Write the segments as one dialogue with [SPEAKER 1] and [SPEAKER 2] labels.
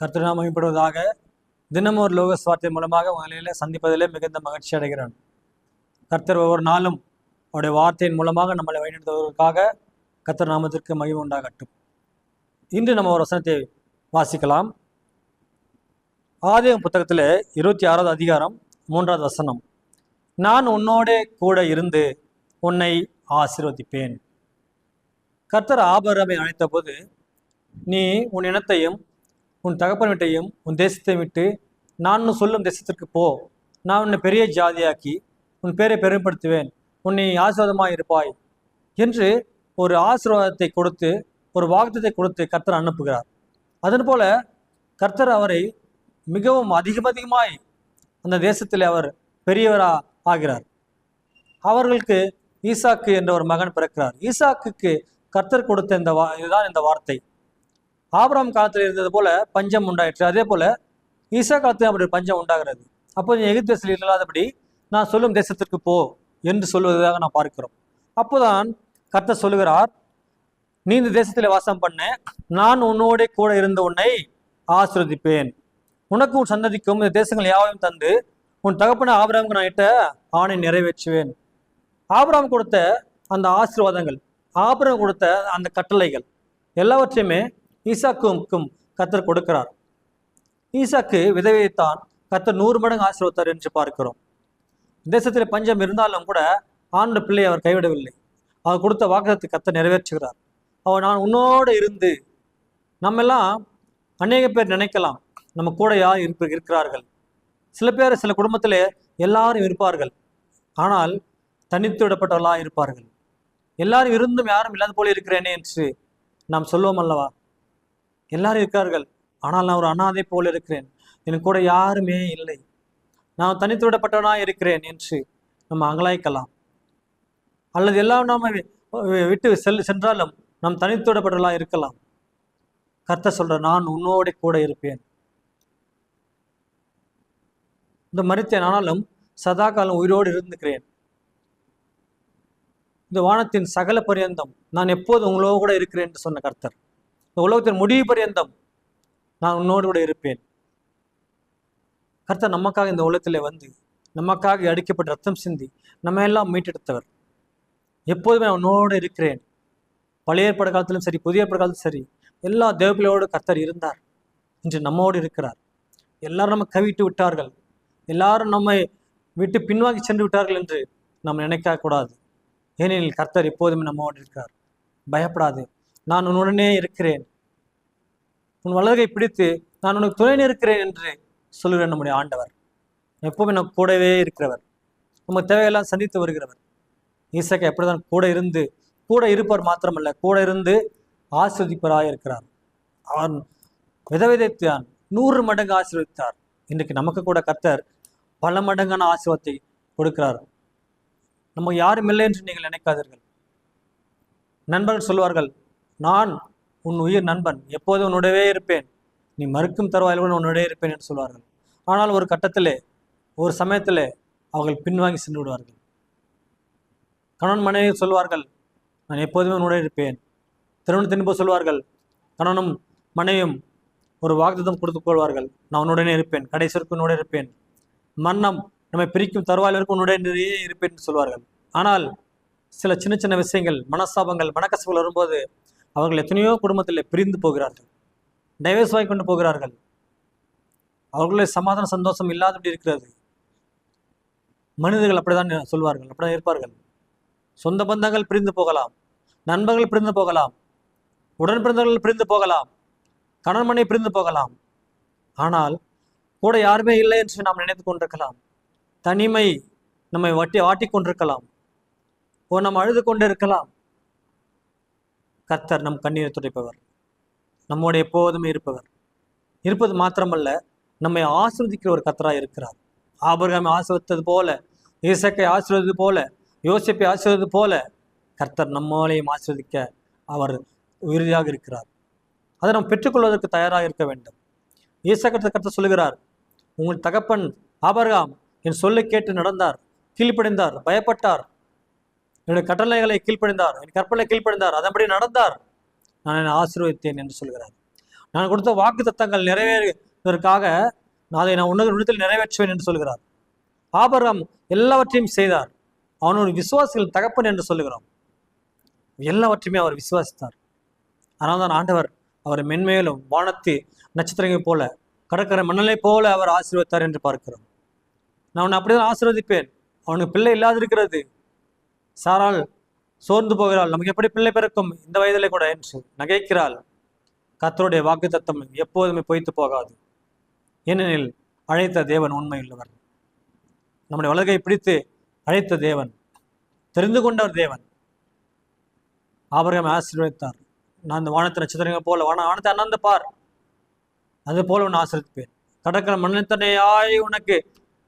[SPEAKER 1] கர்த்தர் நாம் தினமும் ஒரு லோக சுவார்த்தை மூலமாக உங்களிலே சந்திப்பதிலே மிகுந்த மகிழ்ச்சி அடைகிறான். கர்த்தர் ஒவ்வொரு நாளும் அவருடைய வார்த்தையின் மூலமாக நம்மளை வழிநடத்துவதற்காக கர்த்தர் நாமத்திற்கு மகிழ்வு உண்டாகட்டும். இன்று நம்ம ஒரு வசனத்தை வாசிக்கலாம். ஆதியம் புத்தகத்தில் இருபத்தி ஆறாவது அதிகாரம் மூன்றாவது வசனம். நான் உன்னோட கூட இருந்து உன்னை ஆசீர்வதிப்பேன். கர்த்தர் ஆபரமை அழைத்த போது நீ உன் இனத்தையும் உன் தகப்பன் விட்டையும் உன் தேசத்தை விட்டு நான் சொல்லும் தேசத்திற்கு போ. நான் உன்னை பெரிய ஜாதியாக்கி உன் பேரை பெருமைப்படுத்துவேன். உன்னை ஆசீர்வாதமாய் இருப்பாய் என்று ஒரு ஆசீர்வாதத்தை கொடுத்து ஒரு வாக்குத்தத்தை கொடுத்து கர்த்தர் அனுப்புகிறார். அதன் போல கர்த்தர் அவரை மிகவும் அதிகம் அதிகமாய் அந்த தேசத்தில் அவர் பெரியவரா ஆகிறார். அவர்களுக்கு ஈசாக்கு என்ற ஒரு மகன் பிறக்கிறார். ஈசாக்குக்கு கர்த்தர் கொடுத்த இந்த வா இதுதான் இந்த வார்த்தை. ஆபரம் காலத்தில் இருந்தது போல பஞ்சம் உண்டாயிற்று. அதே போல ஈசா காலத்தில் அப்படி பஞ்சம் உண்டாகிறது. அப்போது எகிப்து தேசத்தில் இல்லாதபடி நான் சொல்லும் தேசத்திற்கு போ என்று சொல்வதாக நான் பார்க்கிறோம். அப்போதான் கர்த்தர் சொல்லுகிறார் நீ இந்த தேசத்தில் வாசம் பண்ண. நான் உன்னோட கூட இருந்த உன்னை ஆசிர்வதிப்பேன். உனக்கும் உன் சந்ததிக்கும் இந்த தேசங்கள் யாவையும் தந்து உன் தகப்பன ஆபிரகாமுக்கு நான் இட்ட ஆணை நிறைவேற்றுவேன். ஆபிரகாம் கொடுத்த அந்த ஆசீர்வாதங்கள் ஆபரம் கொடுத்த அந்த கட்டளைகள் எல்லாவற்றையுமே ஈசாக்கும் கத்தர் கொடுக்கிறார். ஈசாக்கு விதவையைத்தான் கத்தர் நூறு மடங்கு ஆசீர்வத்தார் என்று பார்க்கிறோம். தேசத்தில் பஞ்சம் இருந்தாலும் கூட ஆண்ட பிள்ளையை அவர் கைவிடவில்லை. அவர் கொடுத்த வாக்குதத்தை கத்த நிறைவேற்றுகிறார். அவர் நான் உன்னோடு இருந்து நம்மெல்லாம் அநேக பேர் நினைக்கலாம். நம்ம கூட யார் இருப்ப இருக்கிறார்கள். சில பேர் சில குடும்பத்தில் எல்லாரும் இருப்பார்கள். ஆனால் தனித்து விடப்பட்டவர்களாக இருப்பார்கள். எல்லாரும் இருந்தும் யாரும் இல்லாத போல இருக்கிறேனே என்று நாம் சொல்லுவோம் அல்லவா? எல்லாரும் இருக்கார்கள். ஆனால் நான் ஒரு அனாதை போல் இருக்கிறேன். எனக்கு கூட யாருமே இல்லை. நான் தனித்து விடப்பட்டவனாக இருக்கிறேன் என்று நம்ம அங்கலாய்க்கலாம் அல்லது எல்லாம் நாம் விட்டு செல் சென்றாலும் நாம் தனித்து விடப்பட்டவர்களாக இருக்கலாம். கர்த்த சொல்ற நான் உன்னோட கூட இருப்பேன். இந்த மறித்தேன் ஆனாலும் சதா காலம் உயிரோடு இருந்துக்கிறேன். இந்த வானத்தின் சகல பரியந்தம் நான் எப்போது உங்களோ கூட இருக்கிறேன் என்று சொன்ன கர்த்தர். இந்த உலகத்தின் முடிவு பரியந்தம் நான் உன்னோடு கூட இருப்பேன். கர்த்தர் நமக்காக இந்த உலகத்திலே வந்து நமக்காக அடிக்கப்பட்ட ரத்தம் சிந்தி நம்ம எல்லாம் மீட்டெடுத்தவர். எப்போதுமே நான் உன்னோடு இருக்கிறேன். பழைய ஏற்பட காலத்திலும் சரி புதிய ஏற்பட காலத்திலும் சரி எல்லா தேவப்பிள்ளையோடு கர்த்தர் இருந்தார். இன்று நம்மோடு இருக்கிறார். எல்லாரும் நம்ம கவிட்டு விட்டார்கள். எல்லாரும் நம்மை விட்டு பின்வாங்கி சென்று விட்டார்கள் என்று நாம் நினைக்க கூடாது ஏனெனில் கர்த்தர் எப்போதுமே நம்மோடு இருக்கிறார். பயப்படாது. நான் உன்னுடனே இருக்கிறேன். உன் வலகை பிடித்து நான் உனக்கு துணை இருக்கிறேன் என்று சொல்லுகிறேன் நம்முடைய ஆண்டவர். எப்போவுமே எனக்கு கூடவே இருக்கிறவர். நம்ம தேவையெல்லாம் சந்தித்து வருகிறவர். ஈசக்கை எப்படிதான் கூட இருந்து கூட இருப்பவர் மாத்திரமல்ல கூட இருந்து ஆஸ்வதிப்பராக இருக்கிறார். அவன் விதவிதைத்தான் நூறு மடங்கு ஆசீர்வதித்தார். இன்றைக்கு நமக்கு கூட கர்த்தர் பல மடங்கான ஆசீர்வாதத்தை கொடுக்கிறார். நம்ம யாரும் இல்லை என்று நீங்கள் நினைக்காதீர்கள். நண்பர்கள் சொல்வார்கள் நான் உன் உயிர் நண்பன் எப்போதும் உன்னுடவே இருப்பேன். நீ மறுக்கும் தருவாயில் கூட உன்னுடைய இருப்பேன் என்று சொல்வார்கள். ஆனால் ஒரு கட்டத்திலே ஒரு சமயத்திலே அவர்கள் பின்வாங்கி சென்று விடுவார்கள். கணவன் மனைவி சொல்வார்கள் நான் எப்போதுமே உன்னுடைய இருப்பேன். திருமணம் திரும்ப சொல்வார்கள் கணவனும் மனைவியும் ஒரு வாக்குத்தம் கொடுத்து கொள்வார்கள். நான் உன்னுடனே இருப்பேன். கடைசிற்கு உன்னுடைய இருப்பேன். மன்னம் நம்மை பிரிக்கும் தருவாயிலிருக்கு உன்னுடைய நிறைய இருப்பேன் என்று சொல்வார்கள். ஆனால் சில சின்ன சின்ன விஷயங்கள் மனஸ்தாபங்கள் மனக்கசப்புகள் வரும்போது அவர்கள் எத்தனையோ குடும்பத்தில் பிரிந்து போகிறார்கள். டைவர்ஸ் வாங்கி கொண்டு போகிறார்கள். அவர்களுடைய சமாதான சந்தோஷம் இல்லாதபடி இருக்கிறது மனிதர்கள் அப்படிதான் சொல்வார்கள் அப்படிதான் இருப்பார்கள். சொந்த பந்தங்கள் பிரிந்து போகலாம் நண்பர்கள் பிரிந்து போகலாம் உடன் பிறந்தவர்கள் பிரிந்து போகலாம் கணவன் பிரிந்து போகலாம். ஆனால் கூட யாருமே இல்லை என்று நாம் நினைத்து கொண்டிருக்கலாம். தனிமை நம்மை வட்டி வாட்டி கொண்டிருக்கலாம். ஓ நாம் அழுது கொண்டு இருக்கலாம். கர்த்தர் நம் கண்ணீரை துடைப்பவர். நம்மோடு எப்போதுமே இருப்பவர். இருப்பது மாத்திரமல்ல நம்மை ஆசிர்வதிக்கிற ஒரு கர்த்தராக இருக்கிறார். ஆபர்காமை ஆசிரித்தது போல இசக்கை ஆசிரியது போல யோசிப்பை ஆசிர்வது போல கர்த்தர் நம்மளையும் ஆசிர்வதிக்க அவர் உறுதியாக இருக்கிறார். அதை நாம் பெற்றுக்கொள்வதற்கு தயாராக இருக்க வேண்டும். ஈசக்கத்தை கர்த்தர் சொல்லுகிறார் உங்கள் தகப்பன் ஆபர்காம் என் சொல்லை கேட்டு நடந்தார் கீழ்ப்படைந்தார் பயப்பட்டார் என்னுடைய கட்டளைகளை கீழ்ப்படிந்தார். என் கற்பனை கீழ்ப்படிந்தார். அதன்படி நடந்தார். நான் என்னை ஆசீர்வதித்தேன் என்று சொல்கிறார். நான் கொடுத்த வாக்கு தத்தங்கள் நிறைவேறுவதற்காக நான் அதை நான் உன்னத விடத்தில் நிறைவேற்றுவேன் என்று சொல்கிறார். ஆபரம் எல்லாவற்றையும் செய்தார். அவன் ஒரு விசுவாசிகள் தகப்பன் என்று சொல்லுகிறோம். எல்லாவற்றையுமே அவர் விசுவாசித்தார். ஆனால் தான் ஆண்டவர் அவரை மென்மேலும் வானத்து நட்சத்திரங்கள் போல கடற்கரை மண்ணலை போல அவர் ஆசீர்வதித்தார் என்று பார்க்கிறோம். நான் அவனை அப்படிதான் ஆசீர்வதிப்பேன். அவனுக்கு பிள்ளை இல்லாதிருக்கிறது. சாரால் சோர்ந்து போகிறாள். நமக்கு எப்படி பிள்ளை பிறக்கும்? இந்த வயதிலே கூட என்று நகைக்கிறாள். கத்தருடைய வாக்கு தத்தம் எப்போதுமே பொய்த்து போகாது. ஏனெனில் அழைத்த தேவன் உண்மையுள்ளவர். நம்முடைய உலகை பிடித்து அழைத்த தேவன் தெரிந்து கொண்டவர் தேவன். ஆபரகம் ஆசீர்வதித்தார். நான் இந்த வானத்தை நட்சத்திரங்கள் போல வான வானத்தை அண்ணாந்து பார். அது போல உன்னை ஆசிரியப்பேன் கடற்கரை மனிதனையாய் உனக்கு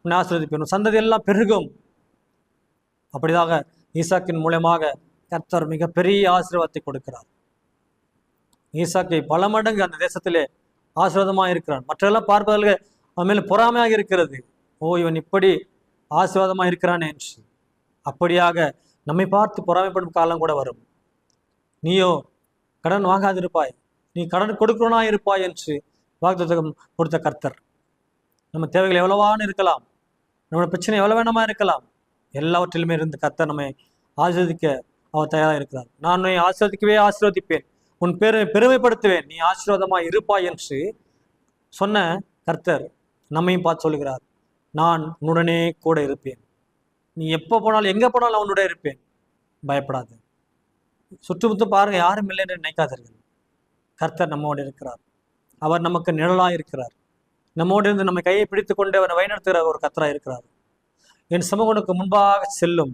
[SPEAKER 1] உன்னை ஆசிரியப்பேன் உன் சந்ததி எல்லாம் பெருகும். அப்படிதாக ஈசாக்கின் மூலயமாக கர்த்தர் மிகப்பெரிய ஆசீர்வாதத்தை கொடுக்கிறார். ஈசாக்கை பல மடங்கு அந்த தேசத்திலே ஆசீர்வாதமாக இருக்கிறான். மற்றெல்லாம் பார்ப்பதற்கு அவன் மேல் பொறாமையாக இருக்கிறது. ஓ இவன் இப்படி ஆசீர்வாதமாக இருக்கிறானே என்று. அப்படியாக நம்மை பார்த்து பொறாமைப்படும் காலம் கூட வரும். நீயோ கடன் வாங்காதிருப்பாய். நீ கடன் கொடுக்கிறவனா இருப்பாய் என்று வாக்குத்தம் கொடுத்த கர்த்தர். நம்ம தேவைகள் எவ்வளவான இருக்கலாம். நம்மளோட பிரச்சனை எவ்வளோ வேணுமா இருக்கலாம். எல்லாவற்றிலுமே இருந்து கத்த நம்மை ஆசீர்வதிக்க அவர் தயாராக இருக்கிறார் நான் உன்னை ஆசீர்வதிக்கவே ஆசீர்வதிப்பேன். உன் பெரு பெருமைப்படுத்துவேன். நீ ஆசீர்வாதமாக இருப்பாய் என்று சொன்ன கர்த்தர் நம்மையும் பார்த்து சொல்கிறார் நான் உன்னுடனே கூட இருப்பேன். நீ எப்போ போனாலும் எங்கே போனாலும் அவனுடைய இருப்பேன். பயப்படாது. சுற்றுமுற்றும் பாருங்கள் யாரும் இல்லை என்று நினைக்காதீர்கள். கர்த்தர் நம்மோடு இருக்கிறார். அவர் நமக்கு நிழலாக இருக்கிறார். நம்மோடு இருந்து நம்ம கையை பிடித்து கொண்டு அவனை வழிநடத்துகிற ஒரு கத்தராக இருக்கிறார். என் சமூகம் உனக்கு முன்பாக செல்லும்.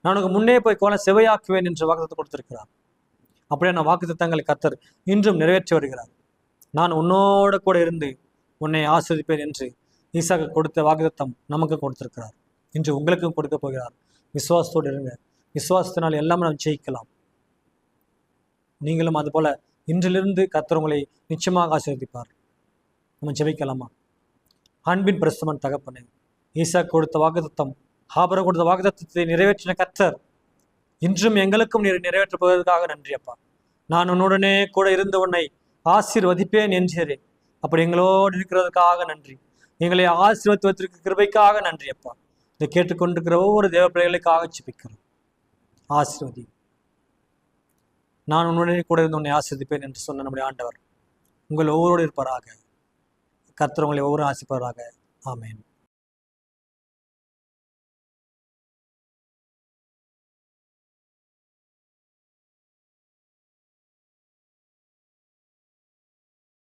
[SPEAKER 1] நான் உனக்கு முன்னே போய் கோல செவையாக்குவேன் என்று வாக்குத்தத்தை கொடுத்திருக்கிறார். அப்படியே நான் வாக்குத்தத்தங்களை கத்தர் இன்றும் நிறைவேற்றி வருகிறார். நான் உன்னோட கூட இருந்து உன்னை ஆஸ்வதிப்பேன் என்று ஈசாக்கு கொடுத்த வாக்குத்தம் நமக்கு கொடுத்திருக்கிறார். இன்று உங்களுக்கும் கொடுக்க போகிறார். விசுவாசத்தோடு இருங்க. விசுவாசத்தினால் எல்லாம் நாம் ஜெயிக்கலாம். நீங்களும் அதுபோல இன்றிலிருந்து கர்த்தர் உங்களை நிச்சயமாக ஆசீர்வதிப்பார் நம்ம ஜெபிக்கலாமா? அன்பின் பிரசுமன் தகப்பனே ஈசா கொடுத்த வாக்குத்தத்தம் ஹாபர கொடுத்த வாக்குத்தத்தை நிறைவேற்றின கர்த்தர். இன்றும் எங்களுக்கும் நீர் நிறைவேற்றப் போவதற்காக நன்றி அப்பா. நான் உன்னுடனே கூட இருந்து உன்னை ஆசீர்வதிப்பேன் என்றே அப்படி எங்களோடு இருக்கிறதுக்காக நன்றி. எங்களை ஆசீர்வத்துவத்திற்கு கிருபைக்காக நன்றி அப்பா. இதை கேட்டுக்கொண்டிருக்கிற ஒவ்வொரு தேவ பிள்ளைகளுக்காக சிப்பிக்கிறோம் ஆசீர்வதி. நான் உன்னுடனே கூட இருந்து உன்னை ஆசிரியப்பேன் என்று சொன்ன நம்முடைய ஆண்டவர். உங்கள் ஒவ்வொருவரோடு இருப்பாராக. கர்த்தர் உங்களை ஒவ்வொரு ஆசிப்பாராக ஆமேன்.